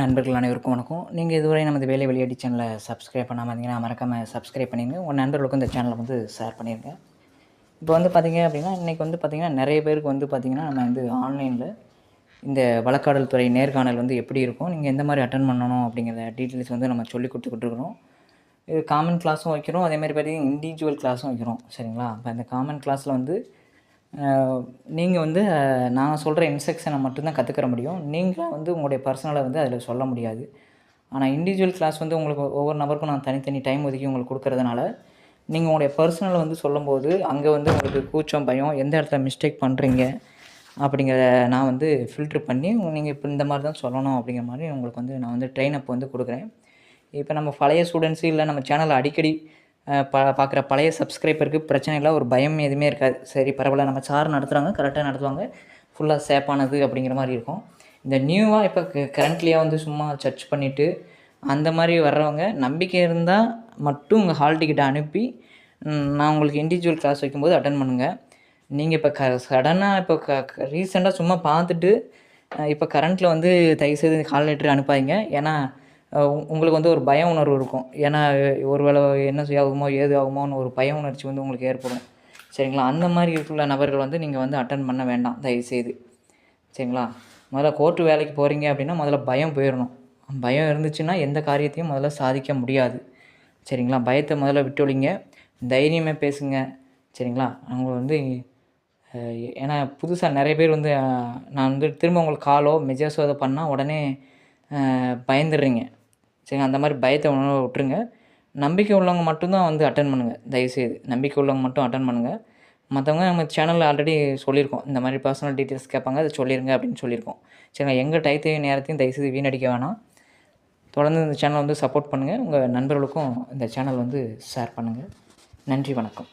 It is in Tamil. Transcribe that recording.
நண்பர்கள் அனைவருக்கும் வணக்கம். நீங்கள் இதுவரை நமது வேலை வெளியாடி சேனலை சப்ஸ்கிரைப் பண்ணாமல் இருந்தீங்கன்னா மறக்காமல் சப்ஸ்கிரைப் பண்ணிடுங்க உங்கள் நண்பர்களுக்கும் இந்த சேனலை வந்து ஷேர் பண்ணிடுங்க இப்போ வந்து பார்த்தீங்க அப்படின்னா இன்றைக்கி வந்து பார்த்திங்கன்னா நிறைய பேருக்கு வந்து பார்த்திங்கன்னா நம்ம வந்து ஆன்லைனில் இந்த வழக்காடல் துறை நேர்காணல் வந்து எப்படி இருக்கும் நீங்கள் எந்த மாதிரி அட்டன் பண்ணணும் அப்படிங்கிற டீட்டெயில்ஸ் வந்து நம்ம சொல்லி கொடுத்துக்கிட்டு இருக்கிறோம். இது காமன் கிளாஸும் வைக்கிறோம். அதே மாதிரி பார்த்தீங்கன்னா இண்டிவிஜுவல் கிளாஸும் வைக்கிறோம். சரிங்களா? இப்போ இந்த காமன் கிளாஸில் வந்து நீங்கள் வந்து நான் சொல்கிற இன்ஸ்ட்ரக்ஷனை மட்டும்தான் கற்றுக்கிற முடியும். நீங்களும் வந்து உங்களுடைய பர்சனலை வந்து அதில் சொல்ல முடியாது. ஆனால் இண்டிவிஜுவல் கிளாஸ் வந்து உங்களுக்கு ஒவ்வொரு நபருக்கும் நான் தனித்தனி டைம் ஒதுக்கி உங்களுக்கு கொடுக்கறதுனால நீங்கள் உங்களுடைய பர்சனலை வந்து சொல்லும்போது அங்கே வந்து உங்களுக்கு கூச்சம் பயம் எந்த இடத்துல மிஸ்டேக் பண்ணுறீங்க அப்படிங்கிறத நான் வந்து ஃபில்ட்ரு பண்ணி நீங்கள் இப்போ இந்த மாதிரி தான் சொல்லணும் அப்படிங்கிற மாதிரி உங்களுக்கு வந்து நான் வந்து ட்ரெயின் அப் வந்து கொடுக்குறேன். இப்போ நம்ம பழைய ஸ்டூடெண்ட்ஸு இல்லை நம்ம சேனலை அடிக்கடி ப பார்க்குற பழைய சப்ஸ்கிரைபருக்கு பிரச்சனை இல்லை ஒரு பயம் எதுவுமே இருக்காது. சரி பரவாயில்ல நம்ம சார் நடத்துகிறாங்க கரெக்டாக நடத்துவாங்க. ஃபுல்லாக சேஃபானது அப்படிங்கிற மாதிரி இருக்கும். இந்த நியூவாக இப்போ கரண்ட்லியாக வந்து சும்மா சர்ச் பண்ணிவிட்டு அந்த மாதிரி வர்றவங்க நம்பிக்கை இருந்தால் மட்டும் உங்கள் ஹால் டிக்கெட்டை அனுப்பி நான் உங்களுக்கு இண்டிவிஜுவல் கிளாஸ் வைக்கும்போது அட்டன் பண்ணுங்கள் நீங்கள் இப்போ க சடனாக இப்போ க ரீசெண்டாக சும்மா பார்த்துட்டு இப்போ கரண்ட்டில் வந்து தயவுசெய்து கால் லெட்ரு அனுப்பாதீங்க. ஏன்னா உங்களுக்கு வந்து ஒரு பய உணர்வு இருக்கும். ஏன்னா ஒரு வேளை என்ன ஆகுமோ ஏது ஆகுமோன்னு ஒரு பய உணர்ச்சி வந்து உங்களுக்கு ஏற்படும். சரிங்களா? அந்த மாதிரி உள்ள நபர்கள் வந்து நீங்கள் வந்து அட்டன் பண்ண வேண்டாம் தயவுசெய்து. சரிங்களா? முதல்ல கோர்ட்டு வேலைக்கு போகிறீங்க அப்படின்னா முதல்ல பயம் போயிடணும் பயம் இருந்துச்சுன்னா எந்த காரியத்தையும் முதல்ல சாதிக்க முடியாது. சரிங்களா? பயத்தை முதல்ல விட்டொழிங்க. தைரியமே பேசுங்க. சரிங்களா? அவங்க வந்து ஏன்னா புதுசாக நிறைய பேர் வந்து நான் வந்து திரும்ப உங்களுக்கு காலோ மெஜாஸோ அதை பண்ணால் உடனே பயந்துடுறீங்க. சரி அந்த மாதிரி பயத்தை உணர விட்டுருங்க. நம்பிக்கை உள்ளவங்க மட்டும்தான் வந்து அட்டன் பண்ணுங்கள் தயவுசெய்து நம்பிக்கை உள்ளவங்க மட்டும் அட்டன் பண்ணுங்கள் மற்றவங்க நம்ம சேனலில் ஆல்ரெடி சொல்லியிருக்கோம். இந்த மாதிரி பர்சனல் டீட்டெயில்ஸ் கேட்பாங்க அதை சொல்லிடுங்க அப்படின்னு சொல்லியிருக்கோம். சரிங்களா எங்கள் டயத்தையும் நேரத்தையும் தயவுசெய்து வீணடிக்க வேணாம். தொடர்ந்து இந்த சேனலை வந்து சப்போர்ட் பண்ணுங்கள் உங்கள் நண்பர்களுக்கும் இந்த சேனல் வந்து ஷேர் பண்ணுங்கள் நன்றி வணக்கம்.